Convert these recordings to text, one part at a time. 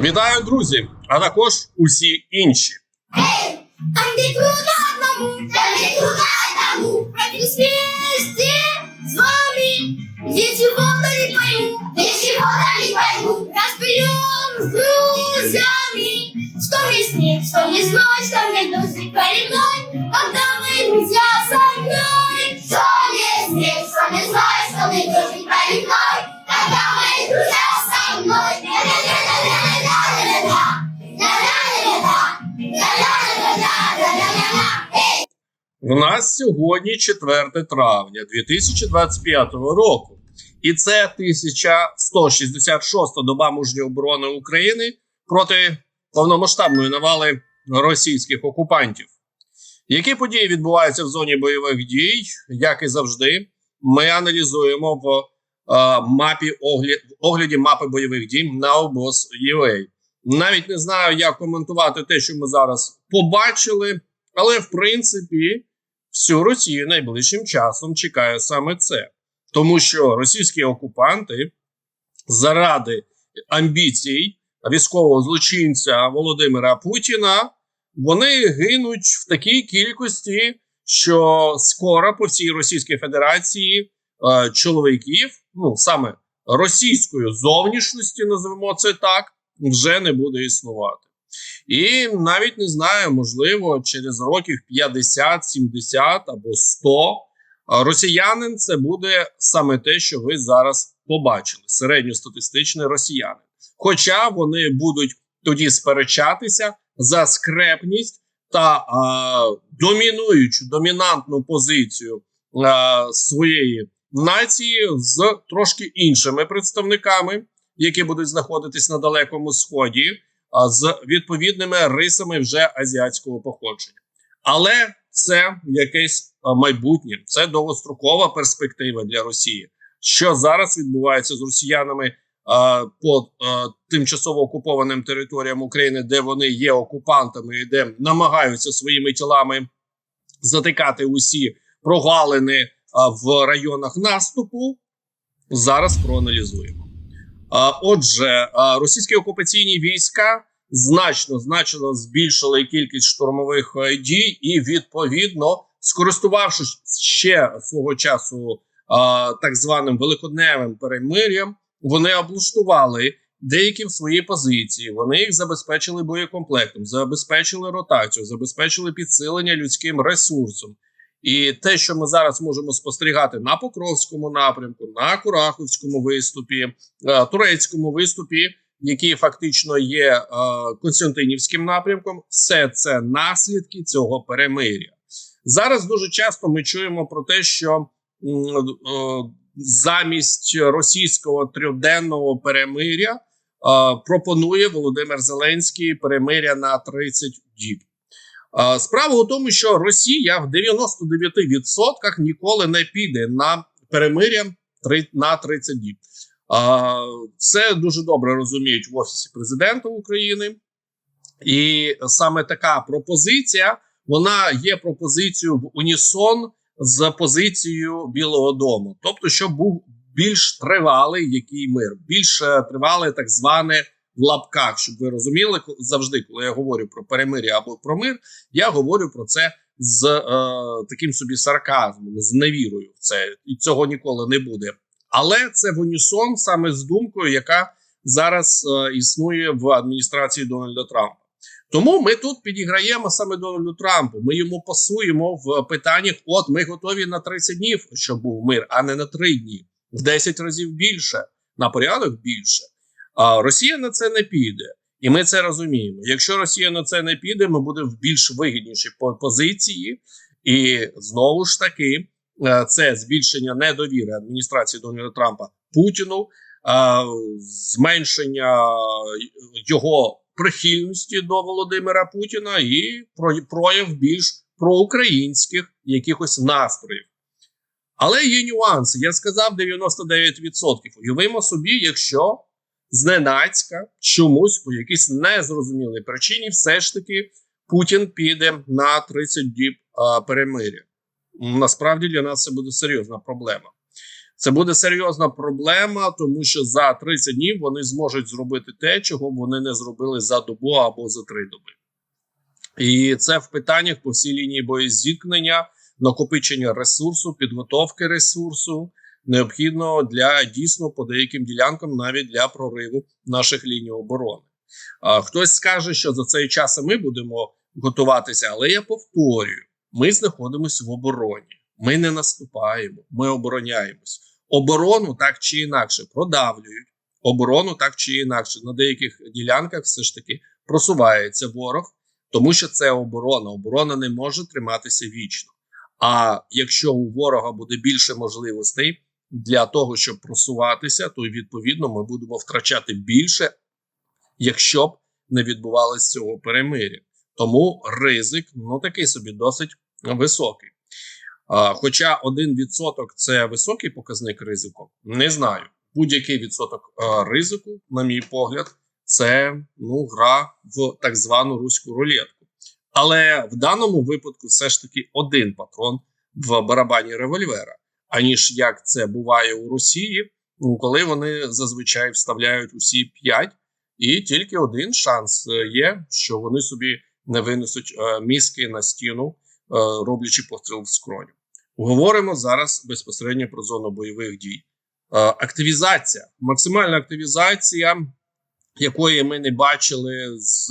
Вітаю, друзі! А також усі інші. А мне трудно одному, да мне трудно одному Пробились вместе с вами Ничего-то не пойму, ничего-то не пойму Разберем с друзьями Что мне снег, что мне зной, что мне дождик перед мной Когда мы друзья со мной Что мне снег, что мне зной, что мне дождик перед мной Когда мы друзья со мной У нас сьогодні 4 травня 2025 року, і це 1166 доба мужньої оборони України проти повномасштабної навали російських окупантів. Які події відбуваються в зоні бойових дій, як і завжди, ми аналізуємо в е, мапі огляд, в огляді мапи бойових дій на обоз.ua. Навіть не знаю, як коментувати те, що ми зараз побачили, але в принципі всю Росію найближчим часом чекає саме це, тому що російські окупанти заради амбіцій військового злочинця Володимира Путіна вони гинуть в такій кількості, що скоро по всій Російській Федерації е, чоловіків, ну саме російської зовнішності, називемо це так, вже не буде існувати. І навіть не знаю, можливо, через років 50, 70 або 100 росіянин це буде саме те, що ви зараз побачили: середньостатистичний росіянин. Хоча вони будуть тоді сперечатися за скрепність та а, домінуючу домінантну позицію а, своєї нації з трошки іншими представниками, які будуть знаходитись на далекому сході з відповідними рисами вже азіатського походження. Але це якесь майбутнє, це довгострокова перспектива для Росії. Що зараз відбувається з росіянами а, по а, тимчасово окупованим територіям України, де вони є окупантами і де намагаються своїми тілами затикати усі прогалини а, в районах наступу, зараз проаналізуємо. Отже, російські окупаційні війська значно значно збільшили кількість штурмових е, дій, і відповідно, скористувавшись ще свого часу так званим великодневим перемир'ям, вони облаштували деякі в свої позиції. Вони їх забезпечили боєкомплектом, забезпечили ротацію, забезпечили підсилення людським ресурсом. І те, що ми зараз можемо спостерігати на Покровському напрямку, на Кураховському виступі, е, турецькому виступі, який фактично є е, Константинівським напрямком, все це наслідки цього перемиря. Зараз дуже часто ми чуємо про те, що е, замість російського трьохденного перемиря пропонує Володимир Зеленський перемиря на 30 діб. Е, Справа у тому, що Росія в 99% ніколи не піде на перемиря на 30 діб. Е, Це дуже добре розуміють в офісі президента України, і саме така пропозиція вона є пропозицією в унісон з позицією Білого Дому, тобто, щоб був більш тривалий який мир, більш е, тривалий так зване в лапках, щоб ви розуміли, завжди, коли я говорю про перемир'я або про мир, я говорю про це з е, таким собі сарказмом, з невірою в це, і цього ніколи не буде. Але це в унісон саме з думкою, яка зараз е, існує в адміністрації Дональда Трампа. Тому ми тут підіграємо саме Дональду Трампу. Ми йому пасуємо в питаннях: от ми готові на 30 днів, щоб був мир, а не на 3 дні, в 10 разів більше, на порядок більше. А Росія на це не піде, і ми це розуміємо. Якщо Росія на це не піде, ми будемо в більш вигіднішій позиції, і знову ж таки, е, це збільшення недовіри адміністрації Дональда Трампа Путіну, е, зменшення його прихильності до Володимира Путіна і прояв більш проукраїнських якихось настроїв. Але є нюанси. Я сказав 99%. Уявимо собі, якщо зненацька чомусь по якійсь незрозумілій причині, все ж таки Путін піде на 30 діб а, перемиря. Насправді для нас це буде серйозна проблема. Це буде серйозна проблема, тому що за 30 днів вони зможуть зробити те, чого вони не зробили за добу або за три доби. І це в питаннях по всій лінії боєзіткнення, накопичення ресурсу, підготовки ресурсу необхідно для дійсно по деяким ділянкам, навіть для прориву наших ліній оборони. А, хтось скаже, що за цей час ми будемо готуватися, але я повторюю: ми знаходимося в обороні, ми не наступаємо, ми обороняємось. Оборону так чи інакше продавлюють. Оборону так чи інакше на деяких ділянках все ж таки просувається ворог, тому що це оборона. Оборона не може триматися вічно. А якщо у ворога буде більше можливостей для того, щоб просуватися, то відповідно ми будемо втрачати більше, якщо б не відбувалося цього перемир'я. Тому ризик ну такий собі досить високий. Хоча 1% це високий показник ризику, не знаю. Будь-який відсоток ризику, на мій погляд, це ну гра в так звану руську рулетку. Але в даному випадку все ж таки один патрон в барабані револьвера, аніж як це буває у Росії, ну, коли вони зазвичай вставляють усі 5, і тільки один шанс е, є, що вони собі не винесуть е, мізки на стіну, е, роблячи постріл в скроню. Говоримо зараз безпосередньо про зону бойових дій. Активізація, максимальна активізація, якої ми не бачили з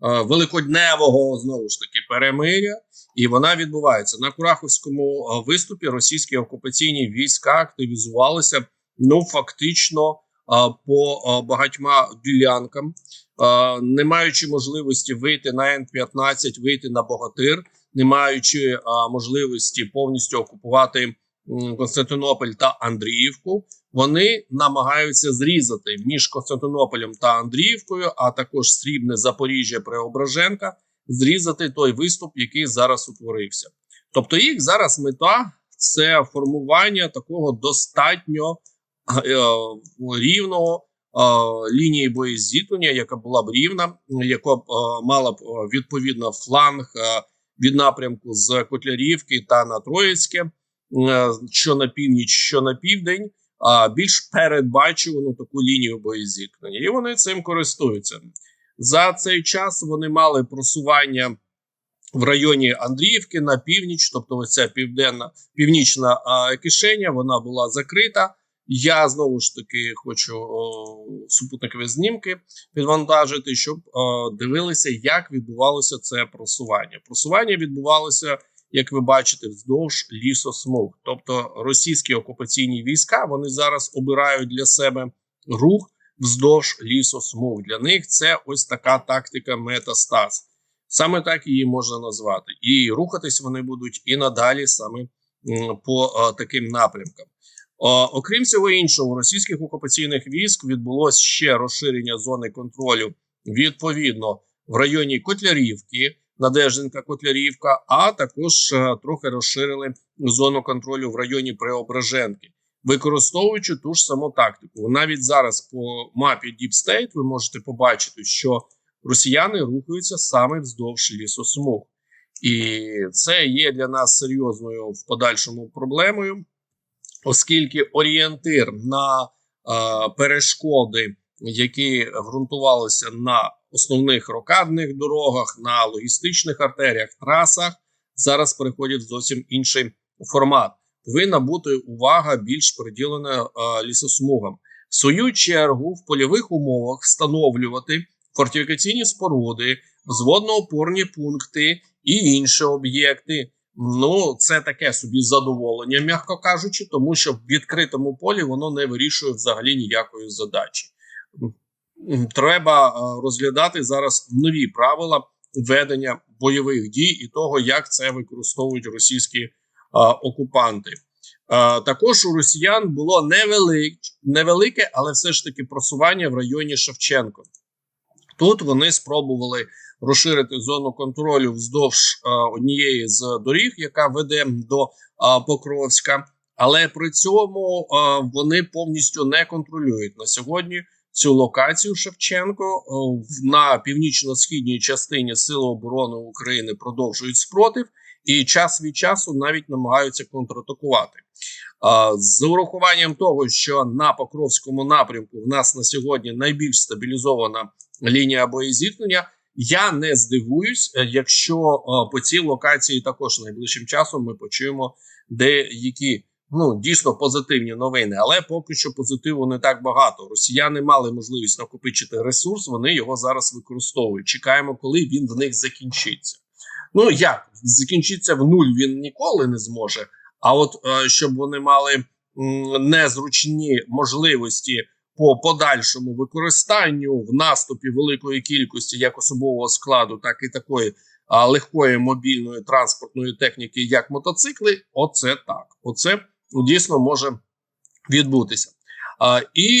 великодневого знову ж таки перемиря, і вона відбувається на Кураховському е, виступі. Російські окупаційні війська активізувалися ну фактично е, по е, багатьма ділянкам, е, не маючи можливості вийти на Н-15, вийти на Богатир, не маючи е, можливості повністю окупувати Константинополь та Андріївку. Вони намагаються зрізати між Константинополем та Андріївкою, а також срібне Запоріжжя Преображенка, зрізати той виступ, який зараз утворився. Тобто, їх зараз мета це формування такого достатньо е, рівного е, лінії боєзіткнення, яка була б рівна, яка б е, мала б е, відповідно фланг е, від напрямку з Котлярівки та на Троїцьке, е, що на північ, що на південь. А більш передбачувану таку лінію боєзіткнення, і вони цим користуються за цей час. Вони мали просування в районі Андріївки на північ, тобто ось ця південна північна а, кишеня, вона була закрита. Я знову ж таки хочу о, супутникові знімки підвантажити, щоб о, дивилися, як відбувалося це просування. Просування відбувалося як ви бачите, вздовж лісосмуг. Тобто російські окупаційні війська вони зараз обирають для себе рух вздовж лісосмуг. Для них це ось така тактика метастаз. Саме так її можна назвати. І рухатись вони будуть і надалі саме по а, таким напрямкам. А, окрім всього іншого, у російських окупаційних військ відбулося ще розширення зони контролю відповідно в районі Котлярівки. Надежденка Котлярівка, а також е, трохи розширили зону контролю в районі Преображенки, використовуючи ту ж саму тактику. Навіть зараз по мапі Deep State ви можете побачити, що росіяни рухаються саме вздовж лісосмуг, і це є для нас серйозною в подальшому проблемою, оскільки орієнтир на е, перешкоди, які ґрунтувалися на основних рокадних дорогах, на логістичних артеріях, трасах зараз переходять в зовсім інший формат. Повинна бути увага більш приділена е, лісосмугам. В свою чергу в польових умовах встановлювати фортифікаційні споруди, взводно-опорні пункти і інші об'єкти. Ну, це таке собі задоволення, м'яко кажучи, тому що в відкритому полі воно не вирішує взагалі ніякої задачі треба е, розглядати зараз нові правила ведення бойових дій і того, як це використовують російські е, окупанти. Е, також у росіян було невелик, невелике, але все ж таки просування в районі Шевченко. Тут вони спробували розширити зону контролю вздовж однієї з доріг, яка веде до Покровська, але при цьому вони повністю не контролюють на сьогодні цю локацію Шевченко на північно-східній частині Сили оборони України продовжують спротив, і час від часу навіть намагаються контратакувати. З урахуванням того, що на Покровському напрямку в нас на сьогодні найбільш стабілізована лінія боєзіткнення, я не здивуюсь, е, якщо е, по цій локації також найближчим часом ми почуємо деякі ну дійсно позитивні новини, але поки що позитиву не так багато. Росіяни мали можливість накопичити ресурс. Вони його зараз використовують. Чекаємо, коли він в них закінчиться. Ну як закінчиться в нуль, він ніколи не зможе. А от е, щоб вони мали незручні можливості по подальшому використанню в наступі великої кількості як особового складу, так і такої легкої мобільної транспортної техніки, як мотоцикли, оце так. Оце дійсно може відбутися. І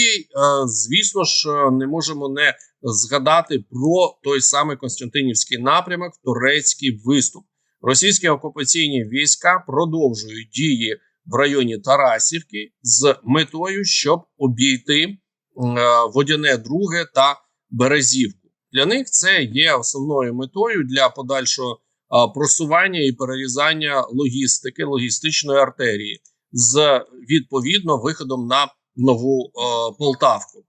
звісно ж, е, не можемо не згадати про той самий Константинівський напрямок, турецький виступ. Російські окупаційні війська продовжують дії в районі Тарасівки з метою, щоб обійти е, водяне друге та Березівку. Для них це є основною метою для подальшого просування і перерізання логістики, логістичної артерії з відповідно виходом на нову е, Полтавку. Е,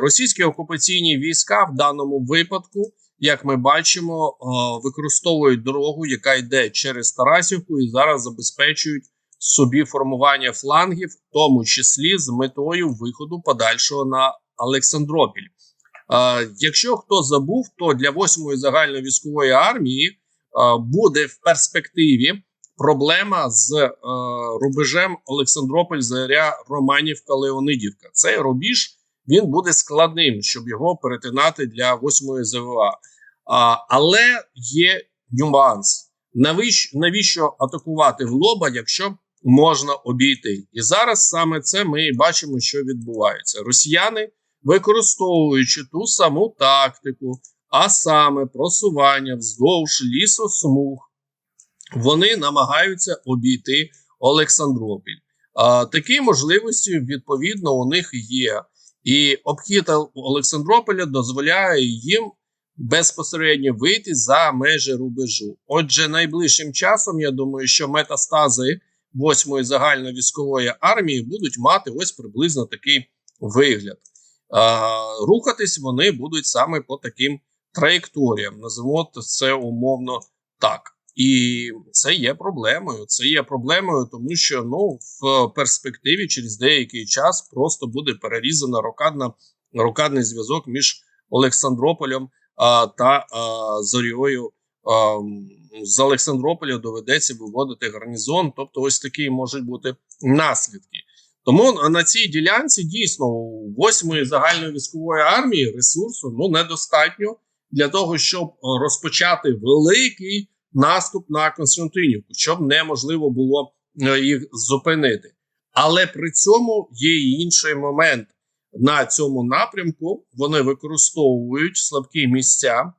російські окупаційні війська в даному випадку, як ми бачимо, е, використовують дорогу, яка йде через Тарасівку, і зараз забезпечують собі формування флангів, в тому числі з метою виходу подальшого на Олександропіль. Е, якщо хто забув, то для 8-ї загальновійськової армії е, буде в перспективі проблема з е, рубежем Олександрополь, Заря, Романівка, Леонидівка. Цей рубіж він буде складним, щоб його перетинати для 8-ї ЗВА. А, але є нюанс. Навіщо, навіщо атакувати в лоба, якщо можна обійти? І зараз саме це ми бачимо, що відбувається. Росіяни, використовуючи ту саму тактику, а саме просування вздовж лісосмуг, вони намагаються обійти Олександропіль. А, такі можливості відповідно у них є. І обхід Олександрополя дозволяє їм безпосередньо вийти за межі рубежу. Отже, найближчим часом я думаю, що метастази 8-ї загальновійськової армії будуть мати ось приблизно такий вигляд. А, рухатись вони будуть саме по таким траєкторіям. Називаємо це умовно так. І це є проблемою. Це є проблемою, тому що ну в перспективі через деякий час просто буде перерізана рокадна рокадний зв'язок між Олександрополем а, та а, Зорією. А, з Олександрополя доведеться виводити гарнізон. Тобто, ось такі можуть бути наслідки. Тому на цій ділянці дійсно у восьмої загальної військової армії ресурсу ну недостатньо для того, щоб розпочати великий наступ на Константинівку, щоб неможливо було е, їх зупинити. Але при цьому є і інший момент на цьому напрямку. Вони використовують слабкі місця,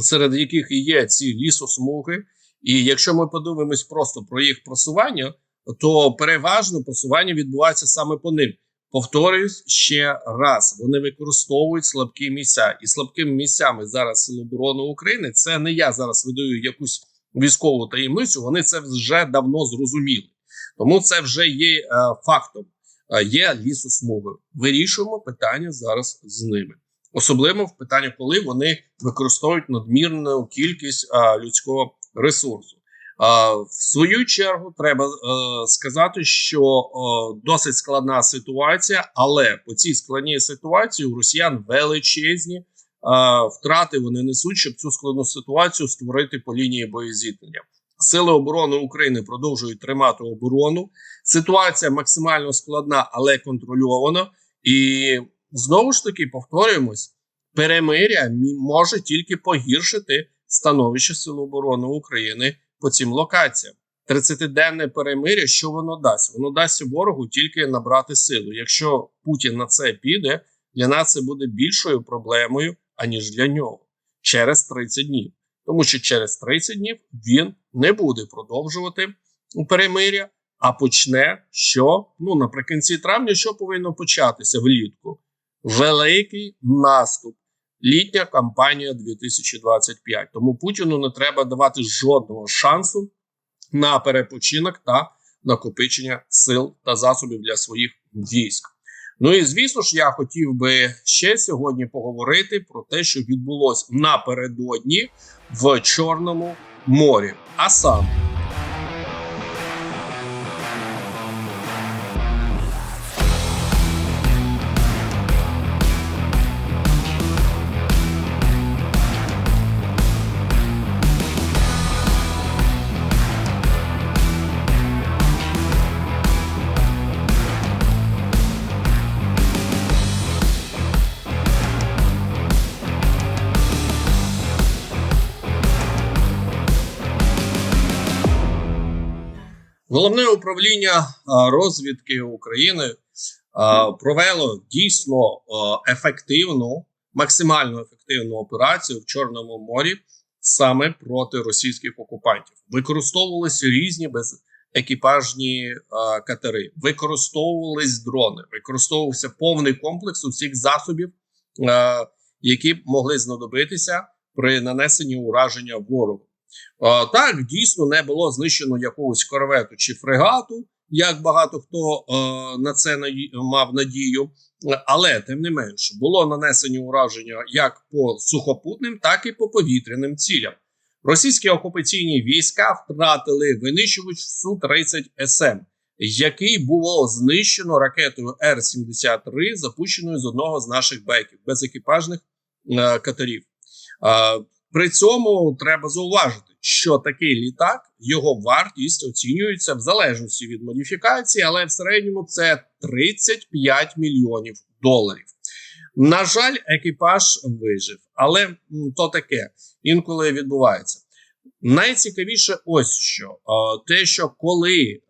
серед яких і є ці лісосмуги. І якщо ми подивимось просто про їх просування, то переважно просування відбувається саме по ним. Повторюсь ще раз: вони використовують слабкі місця, і слабкими місцями зараз Сил оборони України це не я зараз видаю якусь військову таємницю. Вони це вже давно зрозуміли, тому це вже є е, фактом. Е, є лісосмуги. Вирішуємо питання зараз з ними, особливо в питанні, коли вони використовують надмірну кількість е, людського ресурсу. В свою чергу треба е, сказати, що е, досить складна ситуація, але по цій складній ситуації у росіян величезні е, втрати вони несуть, щоб цю складну ситуацію створити по лінії боєзіткнення. Сили оборони України продовжують тримати оборону. Ситуація максимально складна, але контрольована. І знову ж таки повторюємось: перемиря може тільки погіршити становище Сил оборони України по цим локаціям. 30-денне перемиря, що воно дасть? Воно дасть ворогу тільки набрати силу. Якщо Путін на це піде, для нас це буде більшою проблемою, аніж для нього через 30 днів. Тому що через 30 днів він не буде продовжувати перемиря, а почне що? Ну наприкінці травня, що повинно початися влітку? Великий наступ літня кампанія 2025. Тому Путіну не треба давати жодного шансу на перепочинок та накопичення сил та засобів для своїх військ. Ну і звісно ж, я хотів би ще сьогодні поговорити про те, що відбулось напередодні в Чорному морі. А саме Головне управління розвідки України провело дійсно ефективну, максимально ефективну операцію в Чорному морі саме проти російських окупантів. Використовувалися різні безекіпажні катери, використовувались дрони, використовувався повний комплекс усіх засобів, які могли знадобитися при нанесенні ураження ворогу. А, так, дійсно не було знищено якогось корвету чи фрегату, як багато хто е, на це мав надію. Але тим не менше було нанесені ураження як по сухопутним, так і по повітряним цілям. Російські окупаційні війська втратили винищувач Су-30 СМ, який було знищено ракетою Р-73, запущеною з одного з наших беків безекіпажних е, катерів. Е, при цьому треба зауважити, що такий літак, його вартість оцінюється в залежності від модифікації, але в середньому це 35 мільйонів доларів. На жаль, екіпаж вижив, але то таке інколи відбувається. Найцікавіше, ось що те, що коли е,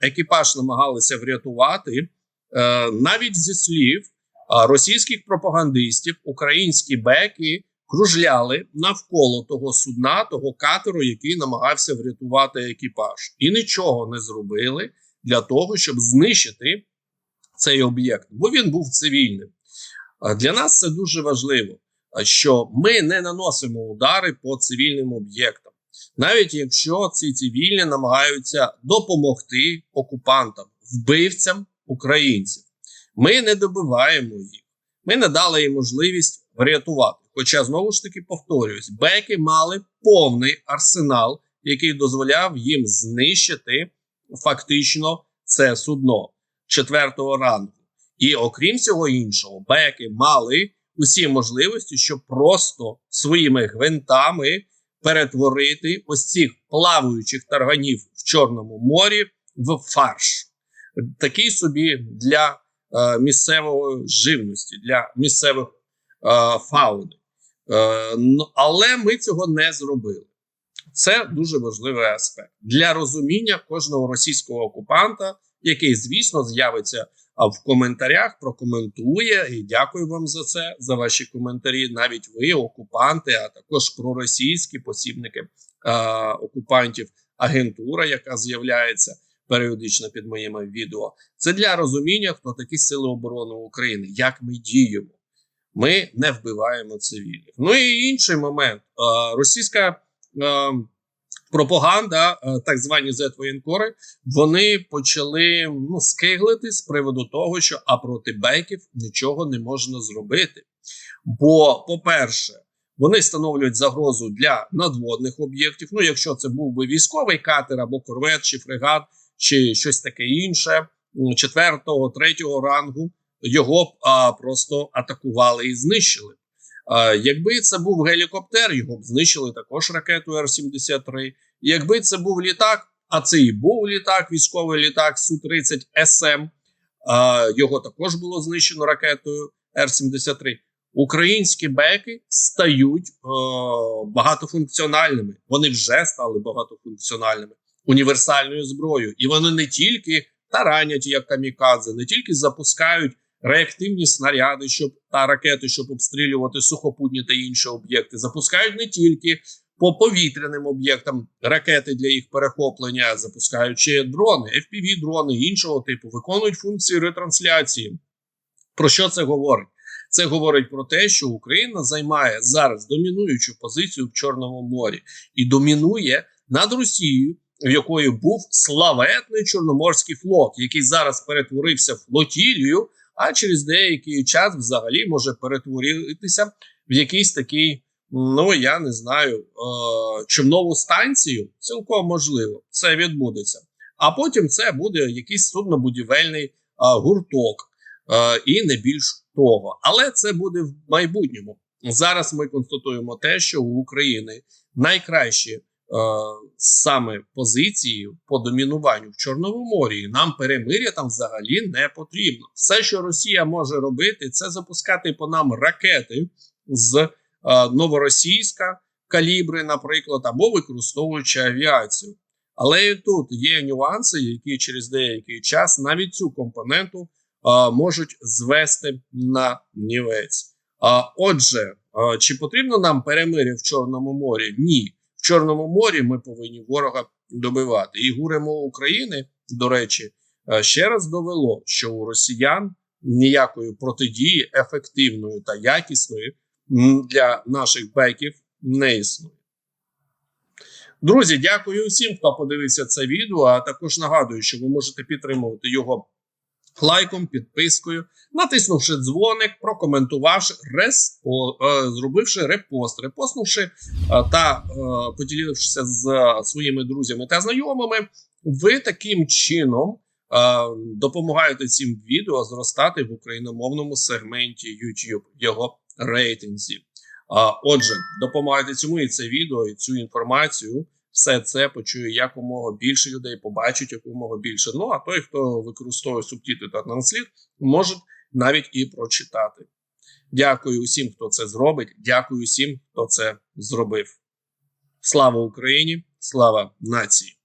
екіпаж намагалися врятувати, е, навіть зі слів російських пропагандистів, українські беки кружляли навколо того судна, того катеру, який намагався врятувати екіпаж, і нічого не зробили для того, щоб знищити цей об'єкт, бо він був цивільним. Для нас це дуже важливо, що ми не наносимо удари по цивільним об'єктам, навіть якщо ці цивільні намагаються допомогти окупантам, вбивцям українців. Ми не добиваємо їх. Ми не дали їм можливість врятувати. Хоча знову ж таки повторююсь, беки мали повний арсенал, який дозволяв їм знищити фактично це судно четвертого ранку. І окрім всього іншого, беки мали усі можливості, щоб просто своїми гвинтами перетворити ось цих плаваючих тарганів в Чорному морі в фарш. Такий собі для е, місцевої живності, для місцевих е, фауни. Е, ну, але ми цього не зробили. Це дуже важливий аспект для розуміння кожного російського окупанта, який, звісно, з'явиться в коментарях, прокоментує. І дякую вам за це, за ваші коментарі. Навіть ви, окупанти, а також проросійські посібники е, окупантів, агентура, яка з'являється періодично під моїми відео. Це для розуміння, хто такі сили оборони України, як ми діємо. Ми не вбиваємо цивільних. Ну і інший момент: російська пропаганда, так звані зет-воєнкори, вони почали ну, скиглити з приводу того, що а проти бейків нічого не можна зробити. Бо, по-перше, вони становлюють загрозу для надводних об'єктів. Ну, якщо це був би військовий катер або корвет, чи фрегат, чи щось таке інше, четвертого, третього рангу, його б а, просто атакували і знищили. А, якби це був гелікоптер, його б знищили також ракетою Р-73. Якби це був літак, а це і був літак, військовий літак Су-30 СМ, а, його також було знищено ракетою Р-73. Українські беки стають е, багатофункціональними. Вони вже стали багатофункціональними, універсальною зброєю. І вони не тільки таранять як камікадзе, не тільки запускають реактивні снаряди, щоб та ракети, щоб обстрілювати сухопутні та інші об'єкти, запускають не тільки по повітряним об'єктам ракети для їх перехоплення, запускаючи дрони, fpv дрони іншого типу, виконують функції ретрансляції. Про що це говорить? Це говорить про те, що Україна займає зараз домінуючу позицію в Чорному морі і домінує над Росією, в якої був славетний Чорноморський флот, який зараз перетворився флотілію, а через деякий час взагалі може перетворитися в якийсь такий, ну я не знаю, е- човнову станцію. Цілком можливо, це відбудеться. А потім це буде якийсь суднобудівельний е, гурток, е- і не більш того. Але це буде в майбутньому. Зараз ми констатуємо те, що у України найкращі е, саме позиції по домінуванню в Чорному морі. Нам перемиря там взагалі не потрібно. Все, що Росія може робити, це запускати по нам ракети з е, новоросійська калібри, наприклад, або використовуючи авіацію. Але і тут є нюанси, які через деякий час навіть цю компоненту е, можуть звести на нівець. А отже, е, чи потрібно нам перемиря в Чорному морі? Ні. Чорному морі ми повинні ворога добивати. І гуремо України, до речі, е, ще раз довело, що у росіян ніякої протидії ефективної та якісної для наших беків не існує. Друзі, дякую всім, хто подивився це відео. А також нагадую, що ви можете підтримувати його лайком, підпискою, натиснувши дзвоник, прокоментувавши, респо, е, зробивши репост, репостнувши е, та е, поділившися з своїми друзями та знайомими, ви таким чином допомагаєте цим відео зростати в україномовному сегменті YouTube, його рейтинзі. Отже, допомагайте цьому і це відео, і цю інформацію. Все це почує якомога більше людей, побачить якомога більше. Ну а той, хто використовує субтитри та трансліт, може навіть і прочитати. Дякую усім, хто це зробить. Дякую усім, хто це зробив. Слава Україні! Слава нації!